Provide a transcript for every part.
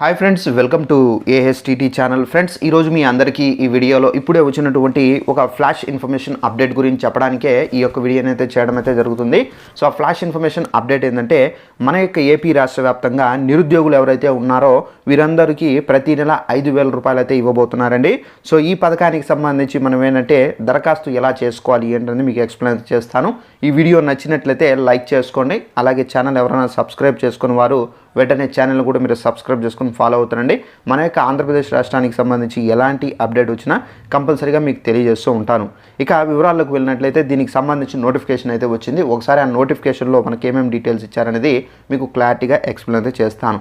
Hi friends welcome to ASTT channel friends ఈరోజు మీ అందరికీ ఈ వీడియోలో ఇప్పుడే వచ్చినటువంటి ఒక ఫ్లాష్ ఇన్ఫర్మేషన్ అప్డేట్ గురించి చెప్పడానికే ఈ యొక్క వీడియోని అయితే చేయడం అయితే జరుగుతుంది. సో ఆ ఫ్లాష్ ఇన్ఫర్మేషన్ అప్డేట్ ఏంటంటే మన యొక్క ఏపీ రాష్ట్ర వ్యాప్తంగా నిరుద్యోగులు ఎవరైతే ఉన్నారో వీరందరికీ ప్రతి నెల ఐదు వేల రూపాయలు అయితే ఇవ్వబోతున్నారండి. సో ఈ పథకానికి సంబంధించి మనం ఏంటంటే దరఖాస్తు ఎలా చేసుకోవాలి ఏంటని మీకు ఎక్స్ప్లెయిన్ చేస్తాను. ఈ వీడియో నచ్చినట్లయితే లైక్ చేసుకోండి. అలాగే ఛానల్ ఎవరైనా సబ్స్క్రైబ్ చేసుకుని వారు వెంటనే ఛానల్ కూడా మీరు సబ్స్క్రైబ్ చేసుకుని ఫాలో అవుతానండి. మన యొక్క ఆంధ్రప్రదేశ్ రాష్ట్రానికి సంబంధించి ఎలాంటి అప్డేట్ వచ్చినా కంపల్సరీగా మీకు తెలియజేస్తూ ఉంటాను. ఇక వివరాల్లోకి వెళ్ళినట్లయితే దీనికి సంబంధించి నోటిఫికేషన్ అయితే వచ్చింది. ఒకసారి ఆ నోటిఫికేషన్లో మనకి ఏమేమి డీటెయిల్స్ ఇచ్చారనేది మీకు క్లారిటీగా ఎక్స్ప్లెయిన్ అయితే చేస్తాను.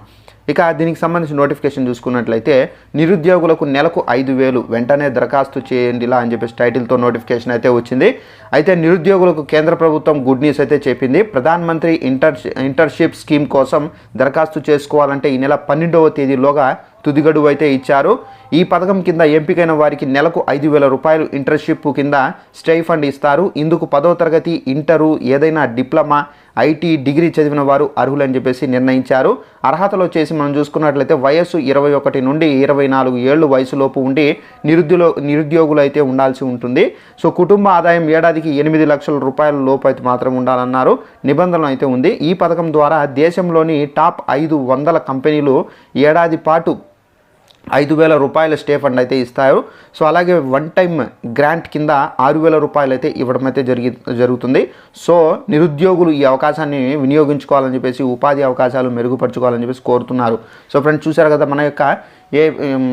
ఇక దీనికి సంబంధించి నోటిఫికేషన్ చూసుకున్నట్లయితే నిరుద్యోగులకు నెలకు ఐదు వేలు వెంటనే దరఖాస్తు చేయండిలా అని చెప్పేసి టైటిల్తో నోటిఫికేషన్ అయితే వచ్చింది. అయితే నిరుద్యోగులకు కేంద్ర ప్రభుత్వం గుడ్ న్యూస్ అయితే చెప్పింది. ప్రధానమంత్రి ఇంటర్ ఇంటర్షిప్ స్కీమ్ కోసం దరఖాస్తు చేసుకోవాలంటే ఈ నెల పన్నెండవ తేదీలోగా తుది గడువు అయితే ఇచ్చారు. ఈ పథకం కింద ఎంపికైన వారికి నెలకు ఐదు వేల రూపాయలు ఇంటర్షిప్ కింద స్టే ఫండ్ ఇస్తారు. ఇందుకు పదో తరగతి ఇంటరు ఏదైనా డిప్లొమా ఐటీ డిగ్రీ చదివిన వారు అర్హులని చెప్పేసి నిర్ణయించారు. అర్హతలు వచ్చేసి మనం చూసుకున్నట్లయితే వయస్సు ఇరవై ఒకటి నుండి ఇరవై నాలుగు ఏళ్ళు వయసులోపు ఉండి నిరుద్యోగ నిరుద్యోగులు అయితే ఉండాల్సి ఉంటుంది. సో కుటుంబ ఆదాయం ఏడాదికి ఎనిమిది లక్షల రూపాయల లోపు అయితే మాత్రం ఉండాలన్నారు. నిబంధనలు అయితే ఉంది. ఈ పథకం ద్వారా దేశంలోని టాప్ ఐదు వందల కంపెనీలు ఏడాది పాటు ఐదు వేల రూపాయల స్టే ఫండ్ అయితే ఇస్తారు. సో అలాగే వన్ టైం గ్రాంట్ కింద ఆరు వేల రూపాయలు అయితే ఇవ్వడం అయితే జరిగి జరుగుతుంది. సో నిరుద్యోగులు ఈ అవకాశాన్ని వినియోగించుకోవాలని చెప్పేసి ఉపాధి అవకాశాలు మెరుగుపరచుకోవాలని చెప్పేసి కోరుతున్నారు. సో ఫ్రెండ్స్ చూశారు కదా మన యొక్క ఏ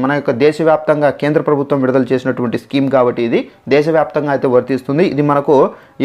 మన యొక్క దేశవ్యాప్తంగా కేంద్ర ప్రభుత్వం విడుదల చేసినటువంటి స్కీమ్ కాబట్టి ఇది దేశవ్యాప్తంగా అయితే వర్తిస్తుంది. ఇది మనకు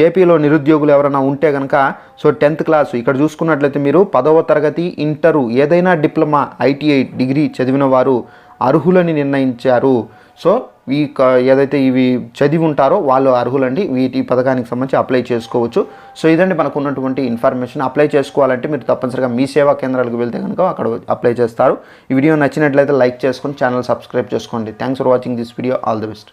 ఏపీలో నిరుద్యోగులు ఎవరైనా ఉంటే కనుక సో టెన్త్ క్లాస్ ఇక్కడ చూసుకున్నట్లయితే మీరు పదవ తరగతి ఇంటరు ఏదైనా డిప్లొమా ఐటీఐ డిగ్రీ చదివిన వారు అర్హులని నిర్ణయించారు. సో ఈ క- ఏదైతే ఇవి చదివి ఉంటారో వాళ్ళు అర్హులండి. వీటి పథకానికి సంబంధించి అప్లై చేసుకోవచ్చు. సో ఇదండి మనకు ఉన్నటువంటి ఇన్ఫర్మేషన్. అప్లై చేసుకోవాలంటే మీరు తప్పనిసరిగా మీ సేవా కేంద్రాలకు వెళ్తే కనుక అక్కడ అప్లై చేస్తారు. ఈ వీడియో నచ్చినట్లయితే లైక్ చేసుకొని ఛానల్ సబ్స్క్రైబ్ చేసుకోండి. Thanks for watching this video all the best